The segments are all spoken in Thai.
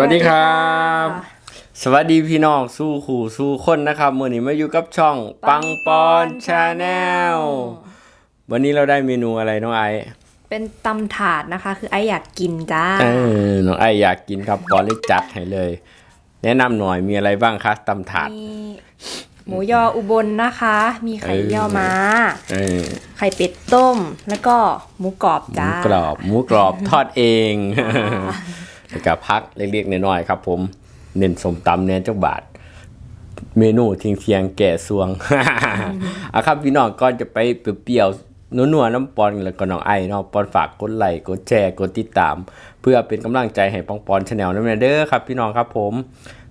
สวัสดีครับ สวัสดีพี่น้องสู้ขู่สู้คนนะครับมื่อนี้มาอยู่กับช่องปังปอนชาแนลวันนี้เราได้เมนูอะไรน้องไอซ์เป็นตำถาดนะคะ คือไออยากกินจ้าเออน้องไอซ์อยากกินครับปอนเลยจัดให้เลย แนะนำหน่อยมีอะไรบ้างคะตำถาดมีหมูยออุบลนะคะ มีไข่เออเยี่ยวม้าเออไข่เป็ดต้ม แล้วก็หมูกรอบหมูจ้ากรอบ หมูกรอบทอดเอง แล้วก็พักเล็กๆน้อยๆครับ ผมเน้นสมตำเน้นเจ้าบาท เมนูทิ้งเทียงแก่สวงอะครับพี่น้องก่อนจะไปเปรี้ยวๆนัวๆน้ำปอนแล้วก็น้องไอ้เนาะปอนฝากกดไลค์กดแชร์กดติดตาม เพื่อเป็นกำลังใจให้ปองปอนชาแนลน้ำเด้อครับ พี่น้องครับผม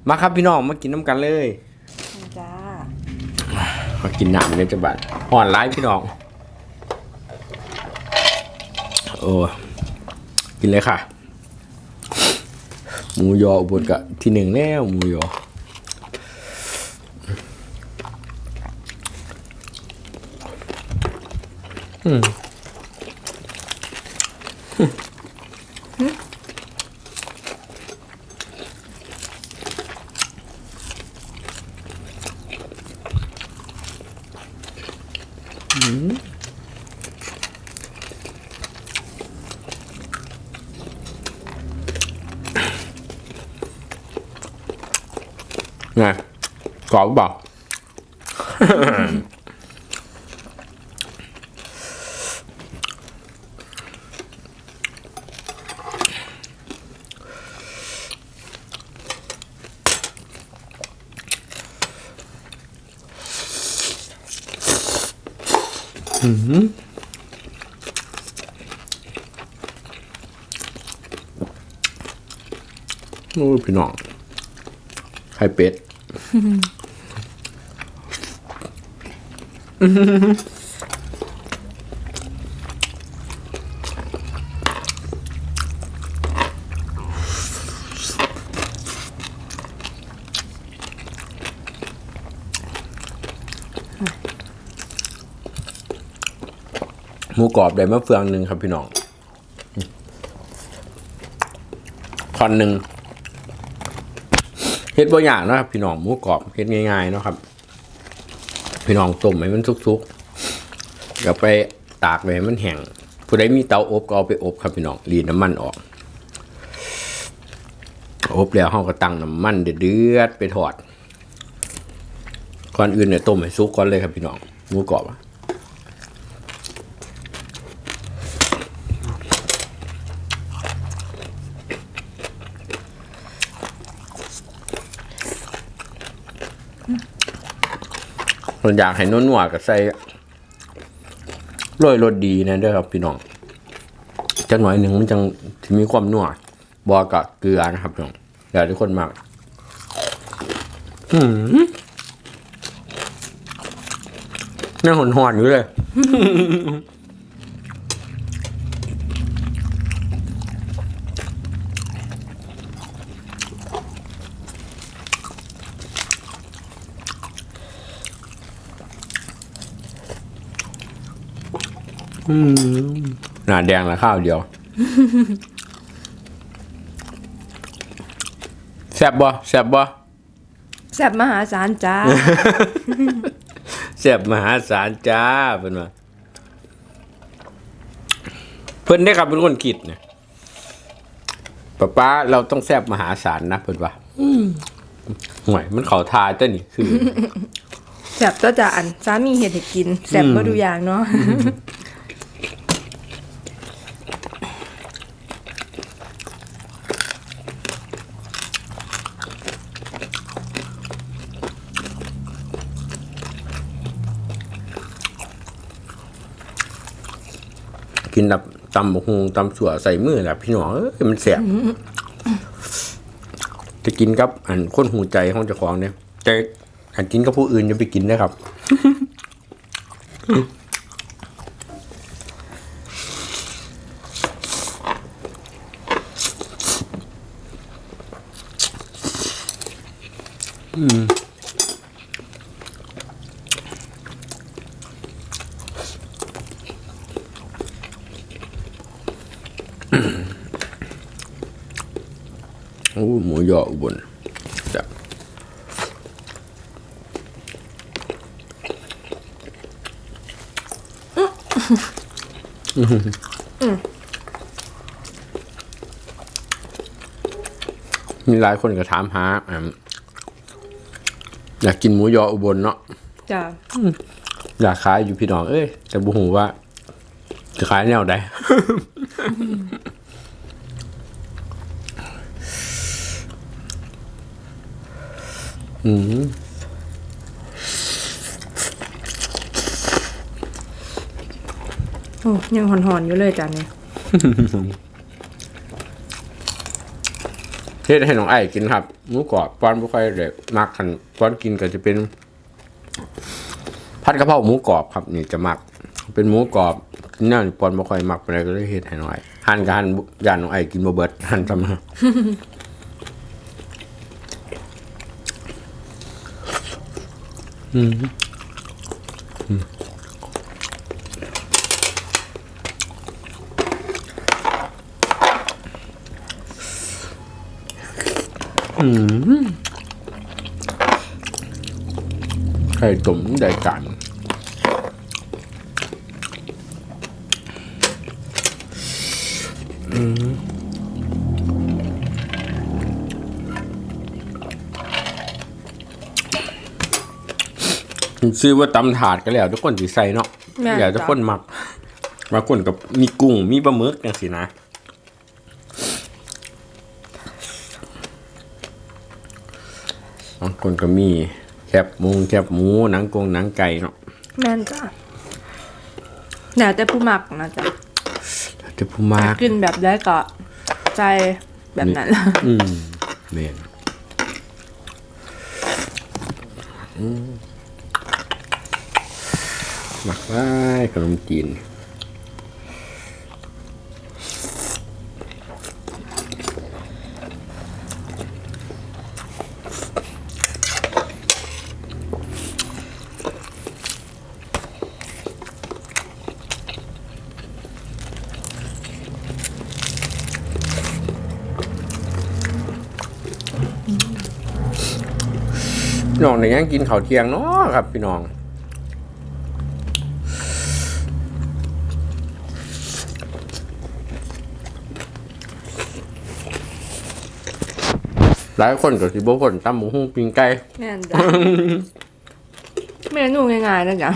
มาครับพี่น้องมากินน้ำกันเลยจ้ามากินน้ำเลยจะบาดห่อนร้ายพี่น้องโอ้กินเลยค่ะ หมูยออุบลกะที่หนึ่งแล้วหมูยอืมก รอบเปล่าโอ้พี่น้องไข่เป็ด หมูกรอบได้มะเฟืองหนึ่งครับพี่น้องคอนหนึ่งเฮ็ดบ่อย่างนะครับ พี่น้องหมูกรอบเฮ็ดง่ายๆนะครับ พี่น้องต้มให้มันสุกๆเดี๋ยวไปตากไว้ให้มันแห้งผู้ใดมีเตาอบก็เอาไปอบครับพี่น้องรีดน้ำมันออก อบแล้วห้องก็ตั้งน้ำมันเดือดไปทอดก่อนอื่นเนี่ยต้มให้สุกก่อนเลยครับพี่น้องหมูกรอบ อะส่วนอยากให้นัวกับใส่ร้อยรสดีนะเด้อครับพี่น้องจักหน่อยหนึ่งมันจังที่มีความนัวบอกกับเกลือนะครับพี่น้องเดี๋ยวทุกคนมากอืมน่าหอนหอนๆอยู่เลย หนาแดงละข้าวเดียวแซ่บบ่แซ่บบ่แซ่บมหาศาลจ้า แซ่บมหาศาลจ้าเพิ่นว่าเพิ่นได้ครับเป็นคนคิดเนี่ยป้าป้าเราต้องแซ่บมหาศาลนะเพิ่นว่าห่วยมันเขาทาเจ้านี่คือ แซ่บตัวจ้าอันสามีเห็ดให้กินแซ่บมาดูอย่างเนาะ กินแบบตำบกฮงตำสัวใส่มือแหละพี่น้องเอ้ยมันแสบจะกินกับ อันคนหูใจของเจ้าของเนี่ยแต่อันกินกับผู้อื่นจะไปกินนะครับ โโอ้หมูยออุบลจ้ะมีหลายคนก็ถามหาอ่าอยากกินหมูยออุบลเนาะจ้ะอยากขายอยู่พี่น้อง เอ้ย แต่บุหูว่า จะขายแนวใดอืมโอ้ยังหอนๆอยู่เลยจ้ะเนี่ยเฮ็ดให้น้องไอ้กินครับหมูกรอบป้อนบ่ค่อยเด็กมักคันป้อนกินก็จะเป็น ผัดกะเพราหมูกรอบครับ นี่จะมัก เป็นหมูกรอบ เนี่ยปอนบ่ค่อยมักปานใดก็เลยเฮ็ดให้น้องไอ้หั่นก็หั่นย่านน้องไอ้กินบ่เบิดหั่นซำมาไข่ตุ๋มได้กัน ซื้อว่าตำถาดก็แล้ว ทุกคนสิใส่เนาะแม่นอยากทุกจ้ะคนมักบางคนกับมีกุ้งมีปลาหมึกจังซี่นะบางคนก็มีแคบหมูแคบหมูหนังกงหนังไก่เนาะแม่นจ้ะแล้วแต่ผู้มักนะจ๊ะจะพูมาก กินแบบได้ก็ใจแบบนั้น อืมเมนอืม หมักไว้ขนมจีนน้องในยังกินข้าวเที่ยงเนาะครับ พี่น้อง หลายคนก็สิบ่คนตำหมูหุ้งปิ้งไก่ แม่นจ้ะ เมนูง่ายๆนะจ๊ะ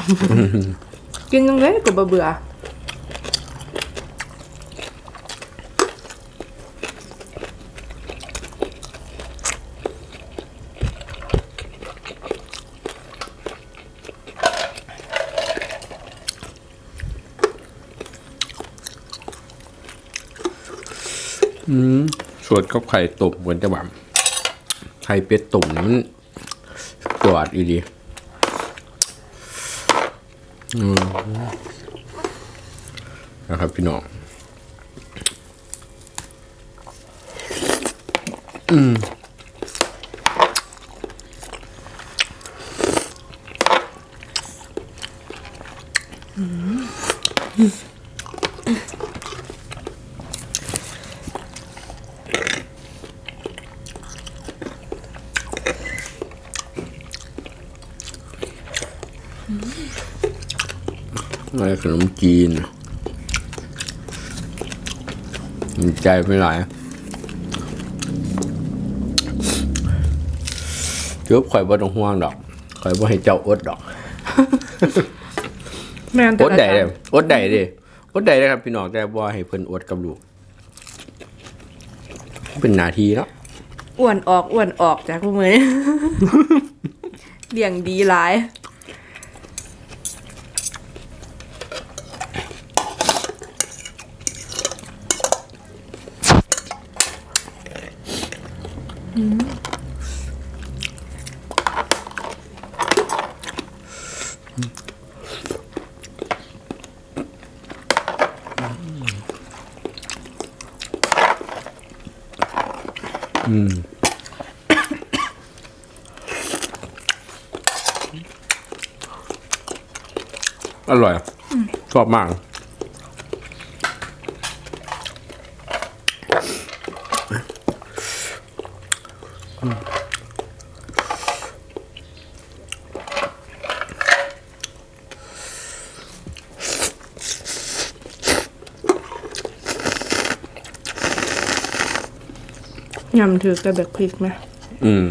กินยังไงก็บ่เบื่อสวดกับไข่ตุ่มเหมือนจะแบบ ไข่เป็ดตุ่มนี่มันจอดอีดีนะครับพี่น้องอืมอืมะไรขนมจีนมีใจไม่ไหลายเกือบข่อยบ่ต้องห่วงดอกข่อยบ่ให้เจ้าอดดอกแม่นอแต่ดละได้จ้ะเลยอดได้เด้อดได้เลยครับพี่น้องแต่บ่ให้เพิ่นอดกับลูก เป็นหน้าที่เนาะอ้วนออกอ้วนออกจากผู้มือนี่เบี่ยงดีหลาย อร่อยอชอบมาก ยำถือกระเบกพริกไหมอืม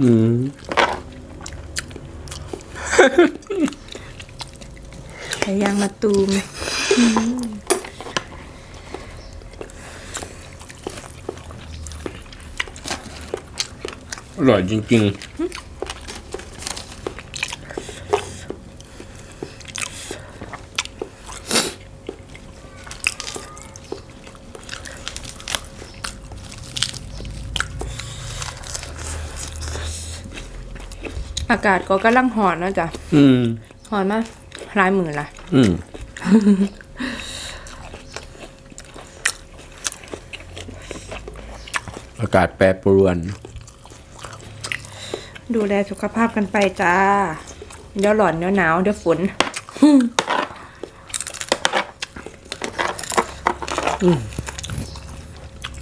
อืมไก่ย่างมาตูมอร่อยจริง อากาศก็กำลังหอนนะจ๊ะๆอืมหอนมากลายมือละอืมอากาศแปรปรวน ดูแลสุขภาพกันไปจ้า เดี๋ยวหลอนเดี๋ยวหนาวเดี๋ยวฝน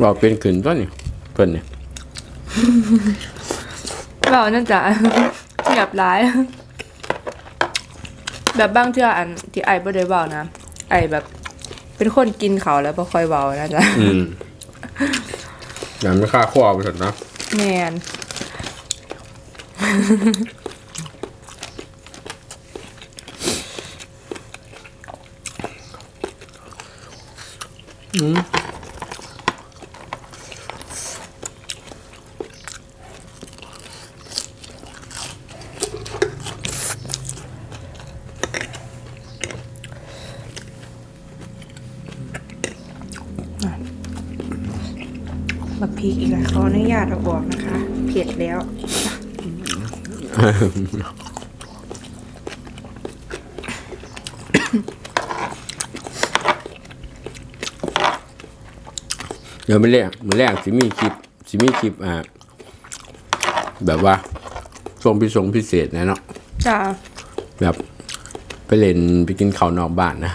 เราเป็นขืนต้นนี่เพิ่นเนี่ยเรานั่นจะ เงียบร้าย แบบบางเทื่ออันที่ไอ้บ่ได้เบานะไอ้แบบ เป็นคนกินเขาวแล้วบ่ค่อยเบานะจ๊ะอืมอย่างไม่ค่าข้อไปเถอะนะแมนบักาตเอาออกนะคะ เผ็ดแล้ว เดี๋ยวไม่แรกมือแรกสิมีคลิปสิมีคลิปอ่าแบบว่าทรงพิสงพิเศษนะเนาะจ้าแบบไปเล่นไปกินข้าวนอกบ้านนะ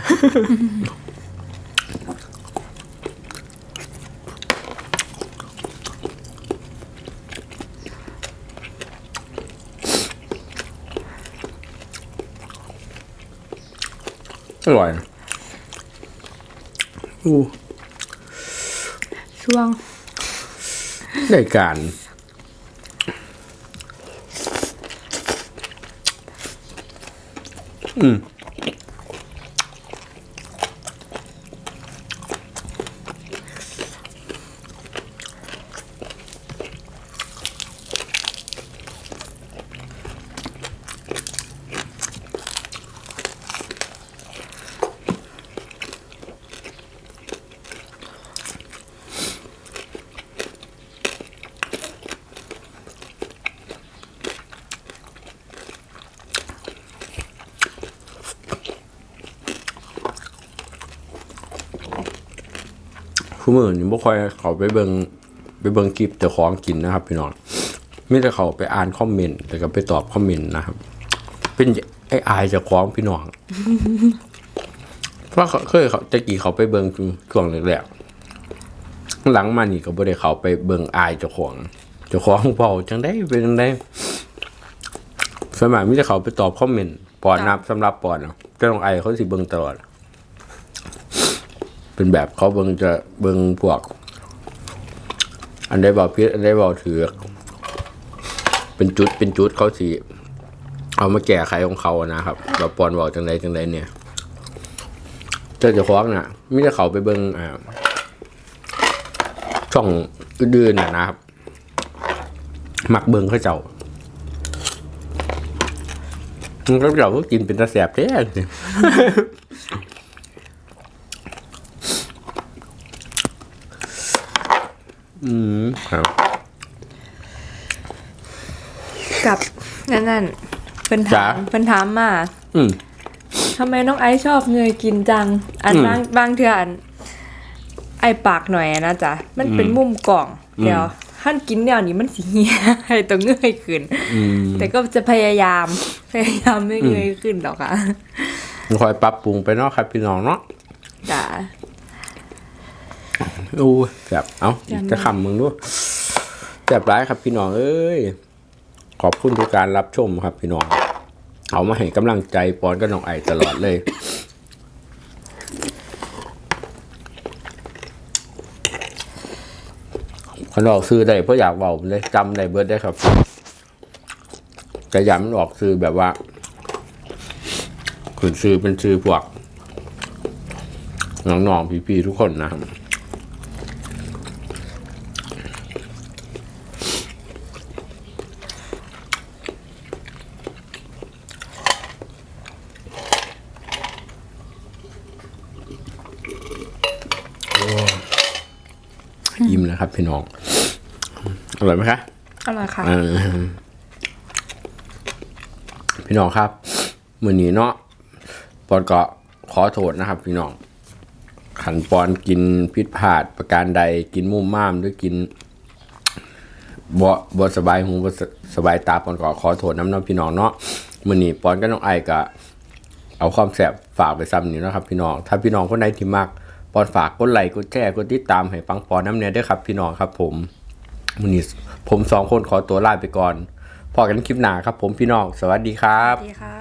อร่อยนะอู้ช่วงได้การอืม คือมือนี่บ่ค่อยเขาไปเบิงไปเบิงคลิปแต่ของกินนะครับพี่น้องไมแต่เขาไปอ่านคอมเมนต์แต่ก็ไปตอบคอมเมนต์นะครับ เป็นไอ้อายเจากของพี่น้องเพราะเคยเขาตะกี้เขาไปเบิงช่วงแรกๆหลังมานี่ก็บ่ได้เขาไปเบิงอายเจ้าของเจ้าของเว้าจังได้เป็นจังได้สมัยมิแต่เขาไปตอบคอมเมนต์ปอนนับสำหรับปอนเนาะแต่ต้องไอายเขาสิเบิงตลอด เป็นแบบเขาเบิงจะเบิงพวก อันใดบอกพิษอันใดบอกถือเป็นจุดเป็นจุดเขาสีเอามาแก้ไขของเขานะครับเราปอนบอกจังใดจังใดเนี่ยเจ้าจะคว้องน่ะไมแต่ได้เขาไปเบิงอ่าช่องอื่นๆน่ะนะครับหมักเบิงเขาเจ้ามันก็เจ้าก็กินเป็นตาแสบแท้ อืมครับ กับนั่นนั่นเพิ่นถามจ๊ะ เพิ่นถามมาอืม ทำไมน้องไอซ์ชอบเงยกินจัง อันอืมบางบางเทื่ออันไอปากหน่อยอะนะจ๊ะมันเป็นอืมมุมกล่องอืม เดี๋ยวท่านกินแนวนี้มันสิเหียให้ต้องเงยขึ้น อืมแต่ก็จะพยายาม พยายามไม่เงยขึ้นหรอกค่ะ คอยปรับปรุงไปเนาะครับพี่น้องเนาะ จ้ะ อู้แบบเอาจำได้จะคำมึงดูแบบร้ายครับพี่น้องเอ้ยขอบคุณทุกการรับชมครับพี่น้องเขามาให้กำลังใจปอนก็น้องไอตลอดเลยคนออกซื้อได้เพราะอยากเบาเลยจำได้เบิร์ดได้ครับแต่ยามันออกซื้อแบบว่าขืนซื้อเป็นซื้อพวกน้องๆพี่ๆทุกคนนะครับ อิ่มแล้วครับ พี่น้อง อร่อยไหมคะ อร่อยค่ะเออพี่น้องครับมือนี้เนาะปอนก็ขอโทษนะครับ พี่น้อง ขันปอนกินพิษผาดประการใดกินมุมม่ามหรือกินบ่บ่สบายหูบ่สสบายตาปอนก็ขอโทษน้ำเน้องพี่น้องเนาะมือนี้ปอนก็น้องไอก็เอาความแสบฝากไปซ้ำนี่นะครับ พี่น้อง ถ้าพี่น้องคนใดที่มัก ปอนฝากกดไลค์กดแชร์กดติดตามให้ฟังปอนน้ำเนียด้วยครับพี่น้องครับผมวันนี้ผมสองคนขอตัวลาไปก่อนพอกันคลิปหน้าครับผมพี่น้อง สวัสดีครับสวัสดีค่ะ